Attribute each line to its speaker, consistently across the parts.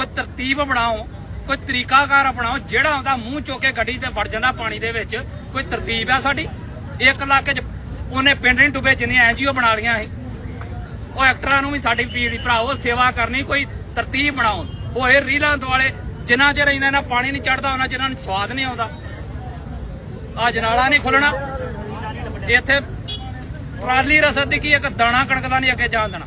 Speaker 1: ਕੋਈ ਤਰਤੀਬ ਬਣਾਓ, ਕੋਈ ਤਰੀਕਾਕਾਰ ਅਪਣਾਓ ਜਿਹੜਾ ਆਉਂਦਾ ਮੂੰਹ ਚੁੱਕ ਕੇ ਗੱਡੀ ਤੇ ਵੜ ਜਾਂਦਾ ਪਾਣੀ ਦੇ ਵਿੱਚ, ਕੋਈ ਤਰਤੀਬ ਆ ਸਾਡੀ? ਇੱਕ ਇਲਾਕੇ 'ਚ ਉਹਨੇ ਪਿੰਡ ਨਹੀਂ ਡੁੱਬੇ, ਜਿੰਨੀਆਂ ਐਨਜੀਓ ਬਣਾ ਲੀਆਂ ਸੀ। ਉਹ ਐਕਟਰਾਂ ਨੂੰ ਵੀ ਸਾਡੀ ਪੀੜੀ ਭਰਾਓ ਸੇਵਾ ਕਰਨੀ, ਕੋਈ ਤਰਤੀਬ ਬਣਾਓ। ਹੋਏ ਰੀਲਾਂ ਦੁਆਲੇ, ਜਿੰਨਾ ਚਿਰ ਇਹਨਾਂ ਨਾਲ ਪਾਣੀ ਨਹੀਂ ਚੜਦਾ, ਉਹਨਾਂ ਚਿਰ ਇਹਨਾਂ ਨੂੰ ਸਵਾਦ ਨਹੀਂ ਆਉਂਦਾ। ਆ ਜਨਾਲਾ ਨਹੀਂ ਖੁੱਲਣਾ। ਇੱਥੇ ਟਰਾਲੀ ਰਸਦ ਦੀ ਕੀ ਇੱਕ ਦਾਣਾ ਕਣਕ ਦਾ ਨਹੀਂ ਅੱਗੇ ਜਾਣ ਦੇਣਾ।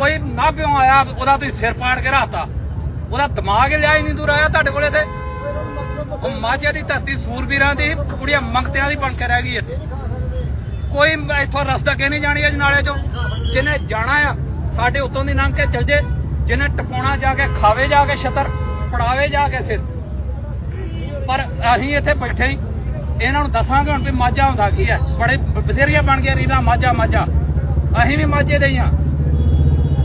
Speaker 1: ਕੋਈ ਨਾ ਪਿਓ ਆਇਆ, ਉਹਦਾ ਤੁਸੀਂ ਸਿਰ ਪਾੜ ਕੇ ਰੱਖਤਾ। ਉਹਦਾ ਦਿਮਾਗ ਹੀ ਲਿਆ ਹੀ ਨਹੀਂ ਦੂਰ ਆਇਆ ਤੁਹਾਡੇ ਕੋਲੇ ਤੇ। ਉਹ ਮਾਝੇ ਦੀ ਧਰਤੀ ਸੂਰਬੀਰਾਂ ਦੀ ਕੁੜੀਆਂ ਮੰਗਤਿਆਂ ਦੀ ਬਣ ਕੇ ਰਹਿ ਗਈ ਇੱਥੇ। ਕੋਈ ਇੱਥੋਂ ਰਸਤਾ ਕਿ ਨਹੀਂ ਜਾਣੀ ਅਜਨਾਲੇ ਚੋਂ। ਜਿਹਨੇ ਜਾਣਾ ਆ, ਸਾਡੇ ਉਤੋਂ ਦੀ ਲੰਘ ਕੇ ਚਲ ਜੇ। ਜਿਹਨੇ ਟਪਾਉਣਾ ਜਾ ਕੇ ਖਾਵੇ, ਜਾ ਕੇ ਛਤਰ, ਪੜਾਵੇ, ਜਾ ਕੇ ਸਿਰ। ਪਰ ਅਸੀਂ ਇੱਥੇ ਬੈਠੇ ਹੀ ਇਹਨਾਂ ਨੂੰ ਦੱਸਾਂਗੇ ਹੁਣ ਵੀ ਮਾਝਾ ਹੁੰਦਾ ਕੀ ਹੈ। ਬੜੇ ਬਥੇਰੀਆਂ ਬਣ ਗਿਆ ਰੀਲਾ ਮਾਝਾ ਮਾਝਾ ਅਸੀਂ ਵੀ ਮਾਝੇ ਦੇ ਹੀ ਹਾਂ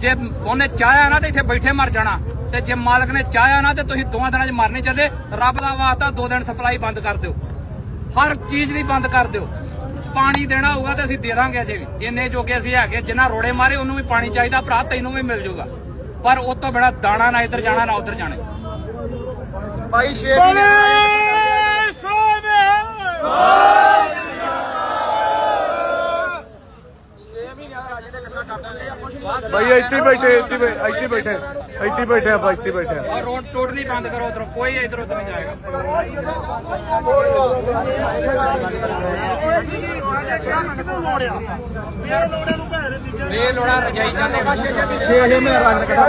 Speaker 1: ਜੇ ਉਹਨੇ ਚਾਹਿਆ ਨਾ ਤੇ ਇੱਥੇ ਬੈਠੇ ਮਰ ਜਾਣਾ। ਤੇ ਜੇ ਮਾਲਕ ਨੇ ਚਾਹਿਆ ਨਾ ਤੇ ਤੁਸੀਂ ਦੋਵਾਂ ਦਿਨਾਂ 'ਚ ਮਰਨੇ ਚੱਲੇ ਰੱਬ ਦਾ ਵਾਸਤਾ ਦੋ ਦਿਨ ਸਪਲਾਈ ਬੰਦ ਕਰ ਦਿਓ। ਹਰ ਚੀਜ਼ ਦੀ ਬੰਦ ਕਰ ਦਿਓ। ਪਾਣੀ ਦੇਣਾ ਹੋਊਗਾ ਤੇ ਅਸੀਂ ਦੇ ਦਾਂਗੇ ਅਜੇ ਵੀ। ਇੰਨੇ ਜੋਗੇ ਅਸੀਂ ਹੈਗੇ ਜਿੰਨਾ ਰੋੜੇ ਮਾਰੇ ਉਹਨੂੰ ਵੀ ਪਾਣੀ ਚਾਹੀਦਾ ਭਰਾ ਤੈਨੂੰ ਵੀ ਮਿਲ ਜਾਊਗਾ। ਪਰ ਉਹ ਤੋਂ ਬਿਨਾ ਦਾਣਾ ਨਾ ਇੱਧਰ ਜਾਣਾ ਨਾ ਉੱਧਰ ਜਾਣਾ।
Speaker 2: ਭਾਈ ਸ਼ੇਖ ਨੇ
Speaker 3: ਭਾਈ ਇੱਥੇ ਹੀ ਬੈਠੇ ਇੱਥੇ ਇੱਥੇ ਹੀ ਬੈਠੇ ਇੱਥੇ ਹੀ ਬੈਠੇ ਆਪਾਂ ਇੱਥੇ ਬੈਠੇ ਆ।
Speaker 1: ਔਰ ਰੋਡ ਟੋਟਲੀ ਬੰਦ ਕਰੋ ਉਧਰੋਂ ਕੋਈ ਇੱਧਰ ਉੱਧਰ ਨਹੀਂ ਜਾਏਗਾ। ਇਹ ਲੋੜਾ ਰਜਾਈ ਜਾਂਦੇ ਬਸ
Speaker 2: ਛੇ ਹਜ਼ਾਰ ਮੈਂ ਰਾਜ ਕੱਢਾ